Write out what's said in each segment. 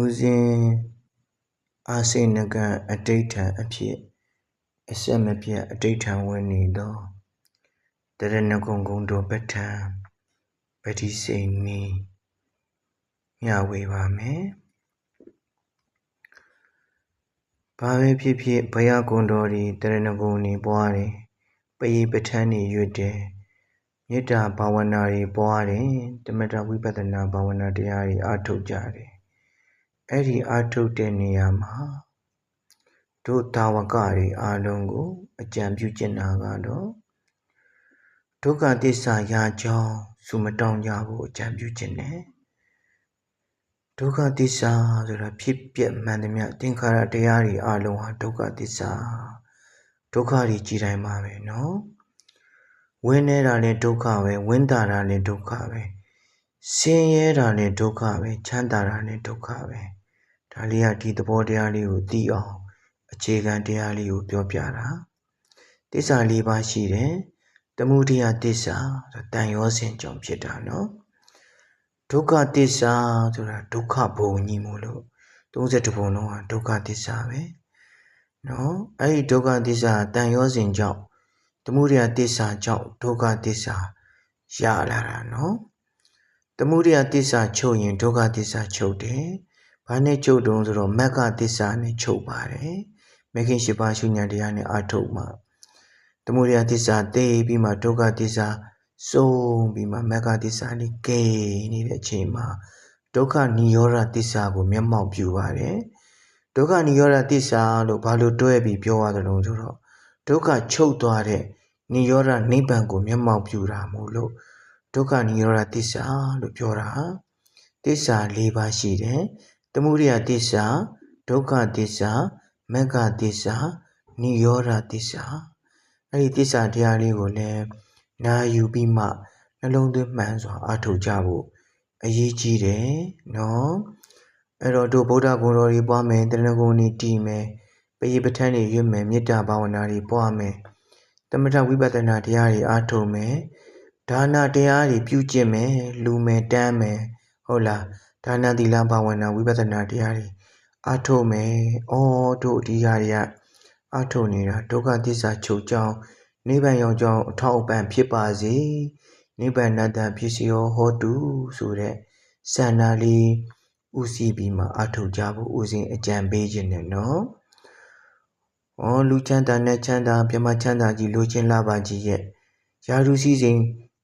ဦးဇင်းအာစိဏကအတိဋ္ဌံအဖြစ်အဆက်မပြတ်အတိဋ္ဌံဝင်နေသောတရဏဂုံဂုံတော်ပဋ္ဌာန်ပတိစိန်နီမျှဝေပါမယ်။ဘာပဲဖြစ်ဖြစ်ဘုရားကုံတော်ဒီတရဏဂုံနေပွားတယ်။ပရိပဋ္ဌာန်နေရွတ်တယ်။မေတ္တာဘာဝနာတွေပွားတယ်။တမတဝိပဿနာဘာဝနာတရားတွေအားထုတ်ကြတယ်။ အဲ့ဒီအားထုတ်တဲ့နေရာမှာတို့တာဝကတွေအားလုံးကိုအကြံပြုကျင့်တာကတော့ဒုက္ခသစ္စာရာကြောင်းစုမတောင်းကြဖို့အကြံပြုခြင်းနဲ့ဒုက္ခသစ္စာဆိုတာဖြစ်ပျက်မှန်သမျှသင်္ခါရတရားတွေအလုံးဟာဒုက္ခသစ္စာဒုက္ခတွေကြည်တိုင်းပါပဲเนาะဝင်းနေတာလည်းဒုက္ခပဲဝင်းတာတာလည်းဒုက္ခပဲဆင်းရဲတာလည်းဒုက္ခပဲချမ်းသာတာလည်းဒုက္ခပဲ ဒါလေးကဒီသဘောတရားလေးကိုသိအောင်အခြေခံတရားလေးကိုပြောပြတာတစ္ဆာလေးပါရှိတယ်တမှုတရားတစ္ဆာဆိုတာတန်ရောစင်ကြောင့်ဖြစ်တာနော်ဒုက္ခတစ္ဆာဆိုတာဒုက္ခဘုံကြီးမို့လို့32ဘုံလုံးဟာဒုက္ခတစ္ဆာပဲနော်အဲ့ဒီဒုက္ခတစ္ဆာတန်ရောစင်ကြောင့်တမှုတရားတစ္ဆာကြောင့်ဒုက္ခတစ္ဆာရလာတာနော်တမှုတရားတစ္ဆာချုပ်ရင်ဒုက္ခတစ္ဆာချုပ်တယ် ဘာနဲ့ချုပ်တုံးဆိုတော့မက္ခသစ္စာနဲ့ချုပ်ပါတယ်မဂ္ဂင်၈ပါးရှုဉဏ်တရားနဲ့အထုတ်မှာသမုဒယသစ္စာသိပြီးမှဒုက္ခသစ္စာစုံပြီးမှမဂ္ဂသစ္စာလေးကဲနေတဲ့အချိန်မှာဒုက္ခនិရောဓသစ္စာကိုမျက်မှောက်ပြုပါတယ်ဒုက္ခនិရောဓသစ္စာလို့ဘာလို့တွဲပြီးပြောရတယ်လို့ဆိုတော့ဒုက္ခချုပ်သွားတဲ့និရောဓနိဗ္ဗာန်ကိုမျက်မှောက်ပြုတာမို့လို့ဒုက္ခនិရောဓသစ္စာလို့ပြောတာသစ္စာ၄ပါးရှိတယ် သမုဒယသစ္စာဒုက္ခသစ္စာမဂ္ဂသစ္စာនិရောဓသစ္စာအဲ့ဒီသစ္စာတရားလေးကိုလည်းနာယူပြီးမှနှလုံးသွင်းမှန်စွာအားထုတ်ကြဖို့အရေးကြီးတယ်နော်အဲ့တော့တို့ဗုဒ္ဓဂုဏ်တော်တွေပွားမယ်တရဏဂုံတွေတည်မယ်ပရိပဋ္ဌာန်းတွေရွတ်မယ်မေတ္တာဘာဝနာတွေပွားမယ်တမထဝိပဿနာတရားတွေအားထုတ်မယ်ဒါနတရားတွေပြုကျင့်မယ်လူမယ်တန်းမယ်ဟုတ်လား ဒါနသီလဘာဝနာဝိပဿနာတရားတွေအားထုတ်မယ်။အော်တို့ဒီဟာတွေကအားထုတ်နေတာဒုက္ခသစ္စာချုပ်ကြောင်းနိဗ္ဗာန်ရောက်ကြောင်းအထောက်အပံ့ဖြစ်ပါစေ။နိဗ္ဗာန်တန်ဖြစ်စီရောဟောတုဆိုတဲ့ဆန္ဒလေးဥစီပြီးမှအားထုတ်ကြဖို့ဥစဉ်အကြံပေးခြင်းနဲ့နော်။အော်လူချမ်းသာနဲ့ချမ်းသာပြမချမ်းသာကြီးလိုချင်လာပါကြီးရဲ့ယာရုစည်းစိမ်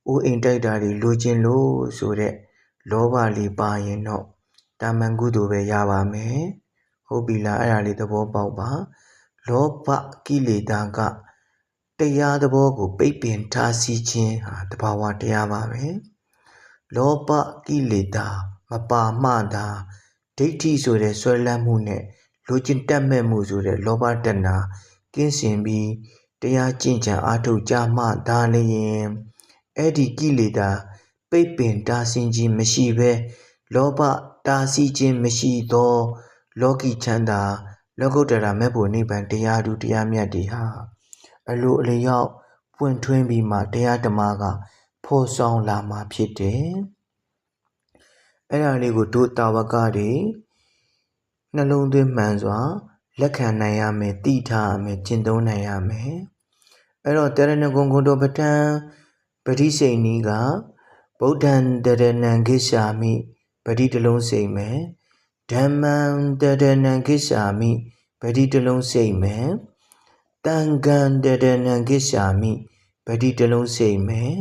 အိုးအိမ်တိုက်တာတွေလိုချင်လို့ဆိုတဲ့ လောဘလေးပါရင်တော့တာမန်ကုသိုလ်ပဲရပါမယ်။ဟုတ်ပြီလားအဲ့ဒါလေးသဘောပေါက်ပါလောဘကိလေသာကတရားသဘောကိုပိတ်ပင်ထားစီခြင်းဟာတဘာဝတရားပါပဲလောဘကိလေသာမပါမှသာဒိဋ္ဌိဆိုတဲ့ဆွဲလန်းမှုနဲ့လူကျင်တက်မဲ့မှုဆိုတဲ့လောဘတဏှာကင်းစင်ပြီးတရားကျင့်ကြံအားထုတ်ကြမှသာလျင်အဲ့ဒီကိလေသာ ပိတ်ပင်တားဆီးခြင်းမရှိဘဲလောဘတားဆီးခြင်းမရှိသော လောကီချမ်းသာလောကုတ္တရာမေဖို့နိဗ္ဗာန်တရားဓုတရားမြတ်တွေဟာအလိုအလျောက်ပွင့်ထွင်းပြီးမှတရားဓမ္မကဖော်ဆောင်လာမှာဖြစ်တယ်။အဲ့ဒါလေးကိုဒုတာဝကတွေနှလုံးသွင်းမှန်စွာလက်ခံနိုင်ရမယ်တည်ထားရမယ်ကျင့်သုံးနိုင်ရမယ်။အဲ့တော့တရဏဂုံဂုံတော်ပဋ္ဌာန်းပရိစိန်နီးက ဗုဒ္ဓံတရဏံကိစ္ဆာမိပရိတလုံးစိတ်မယ်။ဓမ္မံတဒနံကိစ္ဆာမိဗတိတလုံးစိတ်မယ်တန်ကံတဒနံကိစ္ဆာမိဗတိတလုံးစိတ်မယ်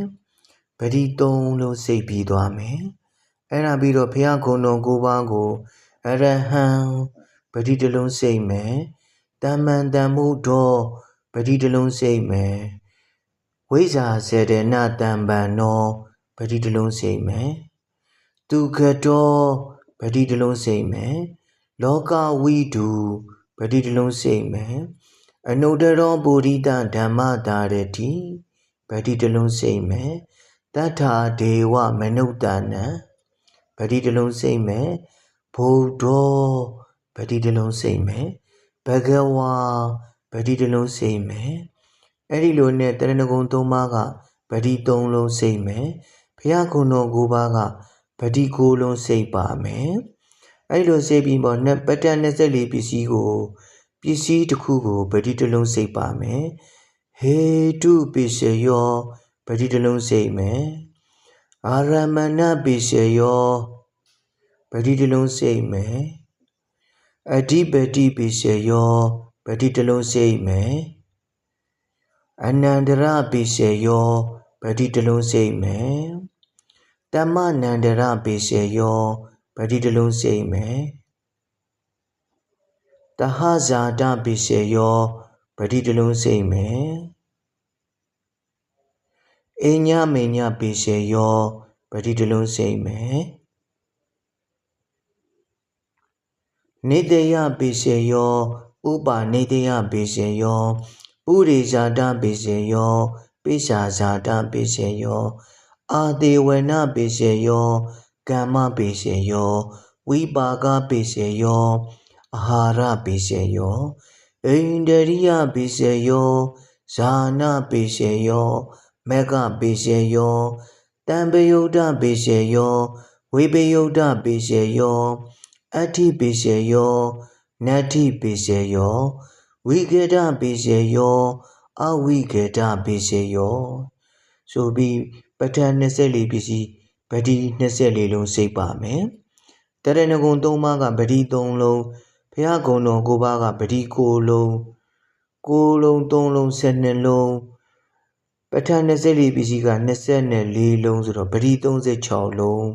ဗတိသုံးလုံးစိတ်ပြီးသွားမယ်အဲ့ဒါပြီးတော့ဘုရားကုံတော်ကိုပါးကိုအရဟံဗတိတလုံးစိတ်မယ်တမ္မန်တမှုတော်ဗတိတလုံးစိတ်မယ်ဝိဇာစေတနာတံပံနော ဗတိတလုံးစိတ်မယ်ဒုက္ခတော်ဗတိတလုံးစိတ်မယ်လောကဝိတုဗတိတလုံးစိတ်မယ်အနုတ္တရောပုရိသဓမ္မတာရတိဗတိတလုံးစိတ်မယ်တထာဒေဝမနုဿနံဗတိတလုံးစိတ်မယ်ဘုဒ္ဓဗတိတလုံးစိတ်မယ်ဘဂဝါဗတိတလုံးစိတ်မယ်အဲ့ဒီလိုနဲ့တရဏဂုံသုံးပါးကဗတိသုံးလုံးစိတ်မယ် ဘုရားကုံတော်၉ပါးကဗတိကိုလုံးစိတ်ပါမယ်အဲ့လိုစိတ်ပြီးပေါ့နှစ်ပဋ္ဌာန်း24ပစ္စည်းကိုပစ္စည်းတစ်ခုကိုပဋိတစ်လုံးစိတ်ပါမယ်ဟေတုပစ္စယောပဋိတစ်လုံးစိတ်မယ်အာရမဏပစ္စယောပဋိတစ်လုံးစိတ်မယ်အဓိပတိပစ္စယောပဋိတစ်လုံးစိတ်မယ်အနန္တရပစ္စယောပဋိတစ်လုံးစိတ်မယ် တမ္မနန္တရပစ္စယောပဋိတစ်လုံးစိတ်မယ်တဟဇာတပစ္စယောပဋိတစ်လုံးစိတ်မယ်အညမေညပစ္စယောပဋိတစ်လုံးစိတ်မယ်နေတယပိစေယောဥပါနေတယပိစေယောပုရိဇာတပိစေယောပိစာဇာတပိစေယော အာတေဝနပိစေယောကမ္မပိစေယောဝိပါကပိစေယောအာဟာရပိစေယောဣန္ဒရိယပိစေယောဇာနာပိစေယောမေဃပိစေယောတံပယုဒ္ဓပိစေယောဝိပယုဒ္ဓပိစေယောအဋ္ဌိပိစေယောနတ္ထိပိစေယောဝိကေတပိစေယောအဝိကေတပိစေယောဆိုပြီး ပဋ္ဌာန်း24ပစ္စည်းဗတိ24လုံးစိတ်ပါမယ်တရဏဂုံ3ပါးကဗတိ3လုံးဘုရားကုံတော်9ပါးကဗတိ9လုံး9လုံး3လုံး12လုံးပဋ္ဌာန်း24ပစ္စည်းက24လုံးဆိုတော့ဗတိ36လုံး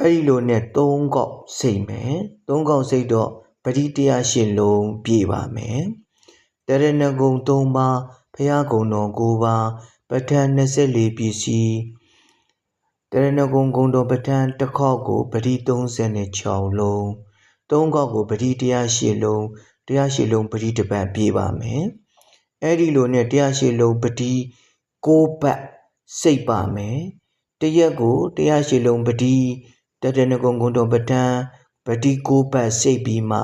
အဲ့ဒီလိုနဲ့3កောက်စိတ်မယ်3កောက်စိတ်တော့ပရိတရားရှင်လုံးပြည့်ပါမယ်တရဏဂုံ3ပါးဖရာဂုံတော်9ပါး ပဋ္ဌာန်း24ပစ္စည်းတရဏဂုံဂုံတော်ပဋ္ဌာန်းတစ်ခေါက်ကိုပရိ36လုံး3ခေါက်ကိုပရိတရားရှင်လုံးတရားရှင်လုံးပရိတပတ်ပြည့်ပါမယ်အဲ့ဒီလိုနဲ့တရားရှင်လုံးပတိ6ပတ်စိတ်ပါမယ်တရက်ကိုတရားရှင်လုံးပတိတတနကုံကုံတော်ပဋ္ဌာန်းပတိကိုပတ်စိတ်ပြီးမှ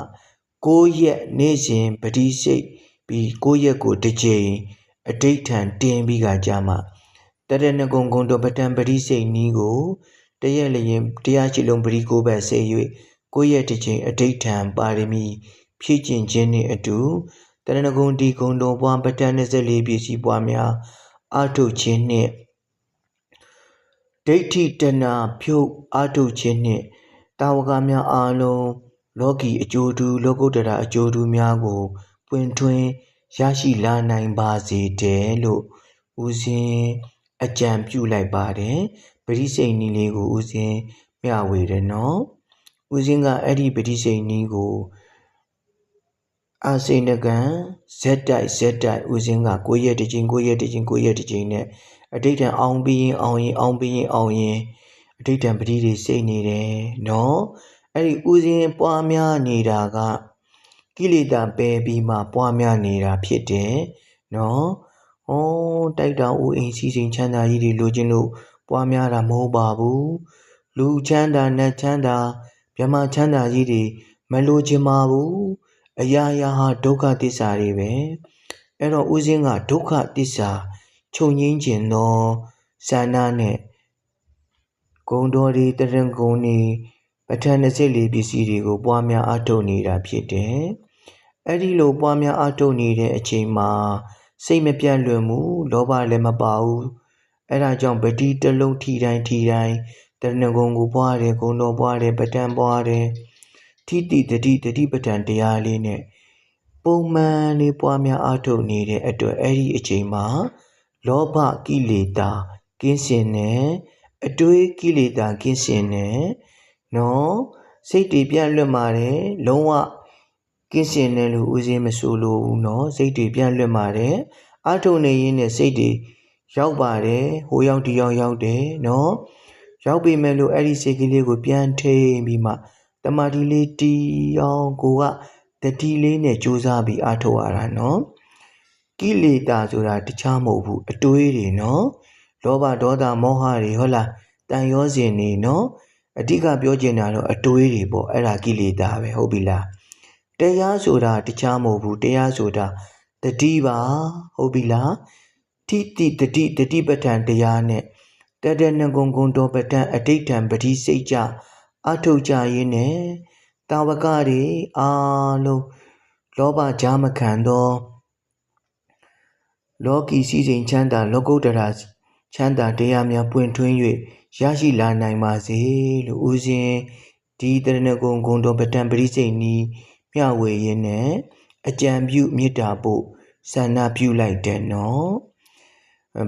9ရက်နေ့စဉ်ပတိစိတ်ပြီး9ရက်ကိုတစ်ကြိမ် အဋိဋ္ဌံတင်ပြီးကကြာမှတတနကုံကုံတော်ပဋ္ဌာန်းပတိစိတ်နီးကိုတရက်လျင်တရားရှိလုံးပတိကိုပတ်စိတ်၍9ရက်တစ်ကြိမ်အဋိဋ္ဌံပါရမီဖြည့်ကျင့်ခြင်းနှင့်အတူတရဏဂုံဒီဂုံတော်ပွားပဋ္ဌာန်း24ပြည့်စည်ပွားများအထုတ်ခြင်းနှင့်ဒိဋ္ဌိတဏဖြုတ်အာထုခြင်းနှင့်တာဝကများအားလုံးလောကီအကျိုးတူလောကုတ္တရာအကျိုးတူများကိုပွင့်ထွင်း ရရှိလာနိုင်ပါစေတယ်လို့ဦးဇင်းအကြံပြုလိုက်ပါတယ်ပရိစိတ်နီးလေးကိုဦးဇင်းမျှဝေတယ်နော်ဦးဇင်းကအဲ့ဒီပရိစိတ်နီးကိုအာစိန်နကံဇက်တိုက်ဇက်တိုက်ဦးစင်းက9ရက်တစ်ချိန်9ရက်တစ်ချိန်9ရက်တစ်ချိန်နဲ့အတိတ်တန်အောင်ပြီးရင်အောင်ရင်အောင်ပြီးရင်အောင်ရင်အတိတ်တန်ပတိတွေစိတ်နေတယ်နော်အဲ့ဒီဦးစင်းပွားများနေတာက ကိလေသာပယ်ပြီးမှပွားများနေတာဖြစ်တယ်နော်ဟောတိုက်တောင်ဦးအိမ်စီစဉ်ချမ်းသာကြီးတွေလိုချင်လို့ပွားများတာမဟုတ်ပါဘူးလူချမ်းသာနတ်ချမ်းသာမြမချမ်းသာကြီးတွေမလိုချင်ပါဘူးအရာရာဟာဒုက္ခသစ္စာတွေပဲအဲ့တော့ဦးစင်းကဒုက္ခသစ္စာချုပ်ငင်းခြင်းသောဆန္ဒနဲ့ဂုံတော်ဒီတရင်ဂုံဒီပဋ္ဌာန်း24ပစ္စည်းတွေကိုပွားများအထုတ်နေတာဖြစ်တယ် အဲ့ဒီလိုပွားများအထုတ်နေတဲ့အချိန်မှာစိတ်မပြတ်လွင်မှုလောဘလည်းမပါဘူးအဲ့ဒါကြောင့်ပတိတလုံးထီတိုင်းထီတိုင်းတရဏဂုံကိုပွားတယ်ဂုံတော်ပွားတယ်ပဋ္ဌာန်းပွားတယ်ထိတိတတိတတိပဋ္ဌာန်တရားလေးနဲ့ပုံမှန်လေးပွားများအားထုတ်နေတဲ့အတွက်အဲ့ဒီအချိန်မှာလောဘကိလေသာကင်းစင်တယ်အတွေးကိလေသာကင်းစင်တယ်နော်စိတ်တွေပြန့်လွတ်ပါတယ်လုံးဝ ကင်းစင်တယ်လို့ဦးစင်းမဆိုလို့ဘူးနော်စိတ်တွေပြန့်လွတ်ပါတယ်အားထုတ်နေရင်းနဲ့စိတ်တွေရောက်ပါတယ်ဟိုရောက်ဒီရောက်ရောက်တယ်နော်ရောက်ပြီမဲ့လို့အဲ့ဒီစိတ်ကလေးကိုပြန်ထိန်ပြီးမှတမာတီလေးတီအောင်ကိုကတတိလေးနဲ့ကြိုးစားပြီးအားထုတ်ရတာနော်ကိလေသာဆိုတာတခြားမဟုတ်ဘူးအတွေးတွေနော်လောဘဒေါသမောဟတွေဟုတ်လားတန်ရောစဉ်နေနော်အဓိကပြောချင်တာတော့အတွေးတွေပေါ့အဲ့ဒါကိလေသာပဲဟုတ်ပြီလား တရားဆိုတာတခြားမဟုတ်ဘူးတရားဆိုတာတတိပါဟုတ်ပြီလားတိတိတတိတတိပဋ္ဌာန်တရားနဲ့တတနဂုံဂုံတော်ပဋ္ဌာန်အဋိဋ္ဌံပတိစိတ်ကြအထုတ်ကြရင်းနဲ့တာဝကတွေအားလုံးလောဘကြားမခံသောလောကီစည်းစိမ်ချမ်းသာလောကုတ္တရာချမ်းသာတရားများပွင့်ထွင်း၍ရရှိလာနိုင်ပါစေလို့ဦးဇင်းဒီတရဏဂုံဂုံတော်ပတံပရိစိတ်နီး မျှဝေရင်းနဲ့အကြံပြုမေတ္တာပို့ဆန္ဒပြုလိုက်တယ်နော်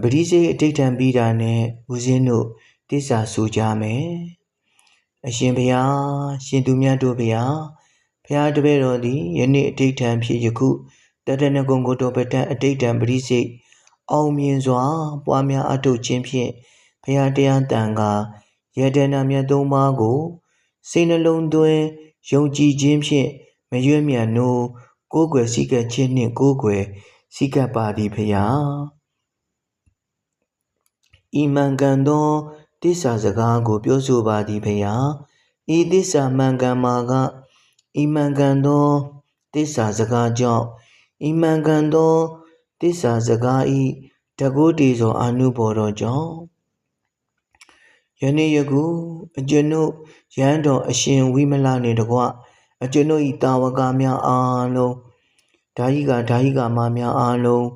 ပရိစိတ်အဋ္ဌံပြီးတာနဲ့ဦးဇင်းတို့တစ္ဆာဆိုကြမယ်အရှင်ဘုရားရှင်သူမြတ်တို့ဘုရားဘုရားတပည့်တော်သည်ယနေ့အဋ္ဌံဖြစ်ယခုတရဏဂုံကိုတော်ပတံအဋ္ဌံပရိစိတ်အောင်မြင်စွာ ပွားများအထုတ်ခြင်းဖြင့်ဘုရားတရားတန်ခါယတနာမြတ်သုံးပါးကိုစိတ်နှလုံးသွင်းယုံကြည်ခြင်းဖြင့် မရွေ့မြန်နိုးကိုယ်ွယ်စိကပ်ခြင်းနှင့်ကိုယ်ွယ်စိကပ်ပါသည်ဖျားဤမှန်ကန်သောတစ္ဆာစကားကို ပြောဆိုပါသည်ဖျားဤတစ္ဆာမှန်ကန်မှာကဤမှန်ကန်သောတစ္ဆာစကားကြောင့်ဤမှန်ကန်သောတစ္ဆာစကားဤတကုတေဇောအာနုဘော်တော်ကြောင့်ယနေ့ယခုအကျွန်ုပ်ရန်တော်အရှင်ဝိမလနှင့်တကွ အကျွန်ုပ်၏တာဝကများအားလုံးဓာယိကဓာယိကမများအားလုံး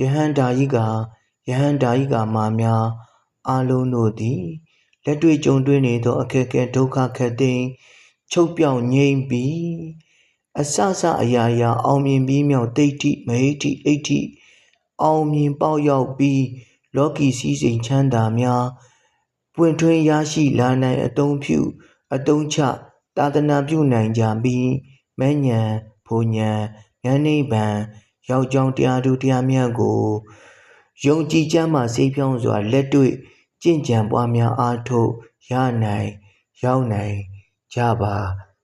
ယဟန်ဓာယိကယဟန်ဓာယိကမများအားလုံးတို့သည်လက်တွေ့ကြုံတွေ့နေသောအခက်အခဲဒုက္ခခက်သိမ်းချုပ်ပြောင်ငြိမ်းပြီးအစစအရာရာအောင်မြင်ပြီးမြောက်ဒိဋ္ဌိမဟိဋ္ဌိအဋ္ဌိအောင်မြင်ပေါက်ရောက်ပြီးလောကီစည်းစိမ်ချမ်းသာများပွင့်ထွင်းရရှိလာနိုင်အတုံးဖြူအတုံးချ သာသနာပြုနိုင်ကြပြီးမဉ္ဇဉ်ဘုံဉဏ်ဉာဏ်နိဗ္ဗာန်ရောက်ကြောင်းတရားတို့တရားမြတ်ကိုယုံကြည်ကြမှစေဖြောင်းစွာလက်တွေ့ကြင်ကြံပွားများအားထုတ်ရနိုင် ရောက်နိုင်ကြပါ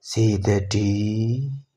စေတည်း